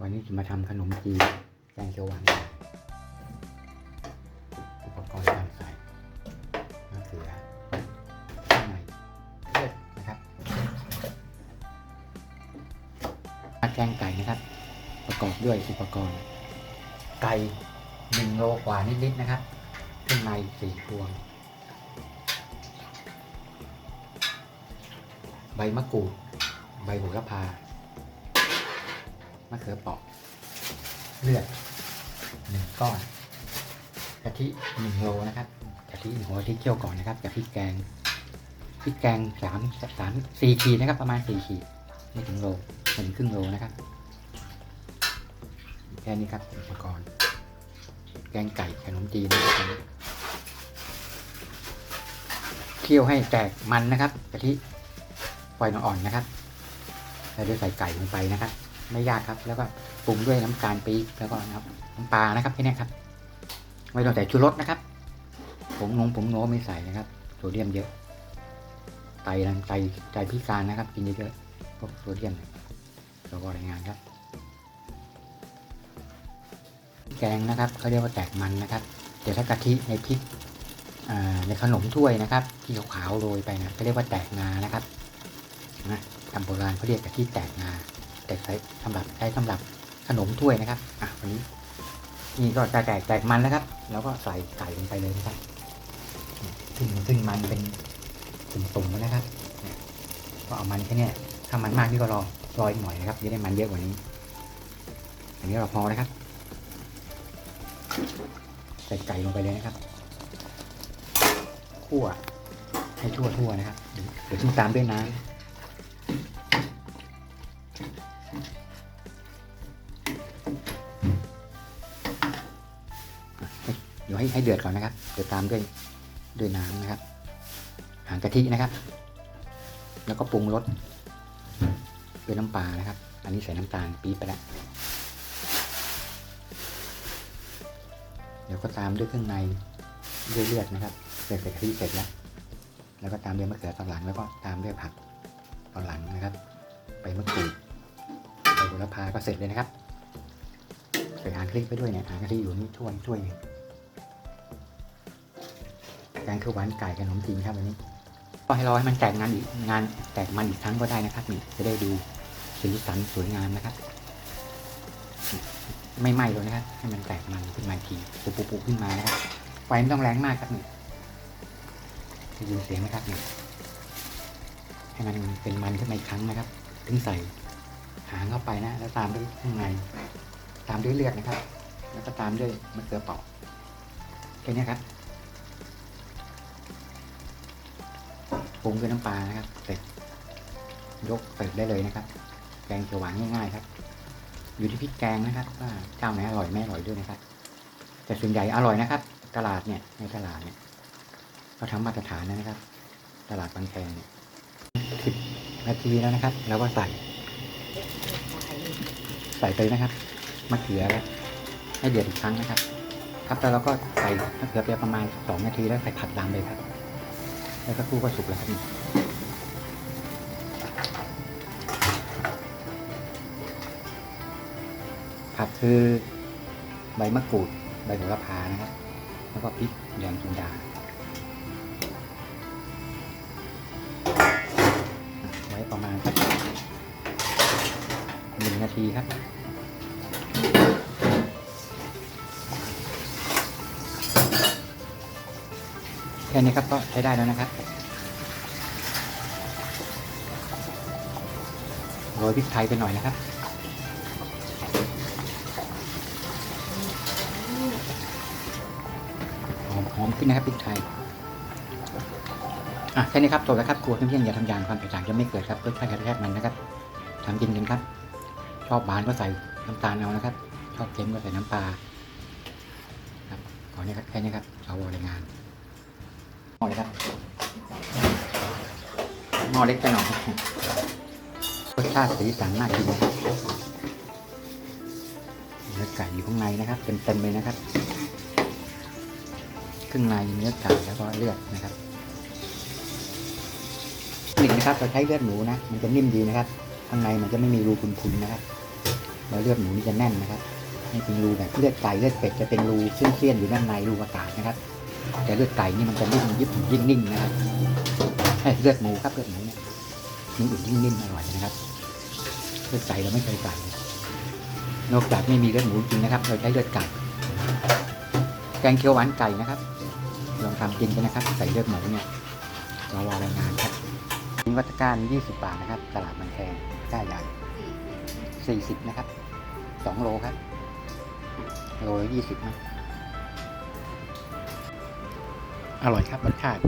วันนี้จะมาทำขนมจีนแกงเขียวหวานอุปกรณ์การใส่มะเขือข้างในเลือดนะครับมาแกงไก่นะครับ ประกอบด้วยอุปกรณ์ ไก่หนึ่งโลกว่านิดๆนะครับเครื่องในสี่พวง ใบมะกรูด ใบโหระพาะเขือเปราะเลือดหนึ่งก้อนกะทิหนึ่งโลนะครับกะทิหนึ่งโลที่เคี่ยวก่อนนะครับกับพริกแกงพริกแกงสามสามสี่ขีดนะครับ ประมาณสี่ขีดไม่ถึงโลไม่ถึงครึ่งโลนะครับแค่นี้ครับอุปกรณ์ แกงไก่ขนมจีนนะครับเคี่ยวให้แตกมันนะครับกะทิไฟอ่อนๆนะครับแล้วเดี๋ยวใส่ไก่ลงไปนะครับ ไม่ยากครับ แล้วก็ปรุงด้วยน้ำตาลปี๊บแล้วก็น้ำน้ำปลานะครับแค่นี้ครับ ไม่ต้องใส่ชูรสนะครับผงนงผงโนไม่ใส่นะครับโซเดียมเยอะไตนะไตไตพิการนะครับ กินเยอะๆพวกโซเดียมเนี่ยเราก็รายงานครับแกงนะครับเขาเรียกว่าแตกมันนะครับเดี๋ยวถ้ากะทิในพริกในขนมถ้วยนะครับ ที่ขาวๆโรยไปนะเขาเรียกว่าแตกงานะครับนะทำโบราณเขาเรียกกะทิแตกงา แต่ใช้สำหรับใช้สำหรับขนมถ้วยนะครับอะวันนี้นี่ก็จะแตกแตกมันแล้วครับ แล้วก็ใส่ไก่ลงไปเลยนะครับซึ่งซึ่งมันเป็นตุ่มๆแล้วนะครับก็เอามันแค่นี้ถ้ามันมากนี่ก็รอรออีกหน่อยนะครับจะได้มันเยอะกว่านี้ อันนี้เราพอนะครับ ใส่ไก่ลงไปเลยนะครับคั่วให้ทั่วๆนะครับเดี๋ยวซึ่งตามด้วยน้ำ ดี๋ยวให้ให้เดือดก่อนนะครับ เดี๋ยวตามด้วยด้วยน้ำนะครับ หางกะทินะครับ แล้วก็ปรุงรสด้วยน้ำปลานะครับ อันนี้ใส่น้ำตาลปี๊บไปแล้ว เดี๋ยวก็ตามด้วยเครื่องในด้วยเลือดนะครับเสร็จใส่กะทิเสร็จแล้ว แล้วก็ตามด้วยมะเขือตอนหลังแล้วก็ตามด้วยผักตอนหลังนะครับ ไปมะกรูดใบโหระพาก็เสร็จเลยนะครับใส่หางกะทิไปด้วยเนี่ยหางกะทิอยู่นี่ถ้วยถ้วยหนึง แกงเขียวหวานไก่ขนมจีนครับวันนี้ก็ให้รอให้มันแตกงานอีกงานแตกมันอีกครั้งก็ได้นะครับนี่จะได้ดูสีสันสวยงามนะครับ ไม่ไหม้เลยนะครับให้มันแตกมันขึ้นมาทีปุบปุบขึ้นมานะครับไฟไม่ต้องแรงมากครับนี่ได้ยินเสียงนะครับนี่ให้มันเป็นมันขึ้นมาอีกครั้งนะครับ ถึงใส่หางเข้าไปนะ แล้วตามด้วยข้างในตามด้วยเลือดนะครับ แล้วก็ตามด้วยมะเขือเปราะแค่นี้ครับ ปรุงด้วยน้ำปลานะครับเสร็จยกเสิร์ฟได้เลยนะครับ แกงเขียวหวานง่ายๆครับ อยู่ที่พริกแกงนะครับว่าเจ้าไหนอร่อยไม่อร่อยด้วยนะครับ แต่ส่วนใหญ่อร่อยนะครับ ตลาดเนี่ยในตลาดเนี่ยเขาทำมาตรฐานนะครับ ตลาดบางแคเนี่ยสิบนาทีแล้วนะครับ แล้วก็ใส่ ใส่ไปนะครับมะเขือแล้วให้เดือดอีกครั้งนะครับ ครับแล้วเราก็ใส่มะเขือไปประมาณสองนาทีแล้วใส่ผักดำเลยครับ แล้วก็คู่ก็สุกแล้วครับผักคือใบมะกรูด ใบโหระพานะครับ แล้วก็พริกแดงจินดา ไว้ประมาณสักหนึ่งนาทีครับ ค่นี้ครับก็ใช้ได้แล้วนะครับโรยพริกไทยไปหน่อยนะครับหอมหอมขึ้นนะครับพริกไทยอะแค่นี้ครับจบแล้วครับครัวเที่ยงๆอย่าทำยานความแตกต่างจะไม่เกิดครับรสชาติแค่มันนะครับทำกินกันครับ ชอบหวานก็ใส่น้ำตาลเอานะครับ ชอบเค็มก็ใส่น้ำปลาครับขอนี้ครับแค่นี้ครับสาวรายงาน อเลยครับหม้อเล็กไปหน่อยรสชาติสีสันน่ากินเนื้อไก่อยู่ข้างในนะครับเต็มๆเลยนะครับเครื่องในเนื้อไก่แล้วก็เลือดนะครับหนึ่งนะครับเราใช้เลือดหมูนะมันจะนิ่มดีนะครับ ข้างในมันจะไม่มีรูพุนๆนะครับแล้วเลือดหมูนี่จะแน่นนะครับนี่เป็นรูแบบเลือดไก่เลือดเป็ดจะเป็นรูเสี้ยนๆอยู่ด้านในรูอากาศนะครับ แต่เลือดไก่นี่มันจะนิ่มยิบยิ่งนิ่งนะครับเลือดหมูครับเลือดหมูเนี่ยนิ่มอุ่นยิ่งนิ่มอร่อยนะครับ เลือดไก่เราไม่เคยใส่นอกจากไม่มีเลือดหมูจริงนะครับ เราใช้เลือดไก่แกงเขียวหวานไก่นะครับลองทำกินกันนะครับ ใส่เลือดหมูเนี่ยรอรอรายงานครับนี่วัตการ 20 บาทนะครับ ตลาดมันแพงก้าใหญ่40 นะครับ 2 โลครับ โลละ20นะ อร่อยครับรสชาติ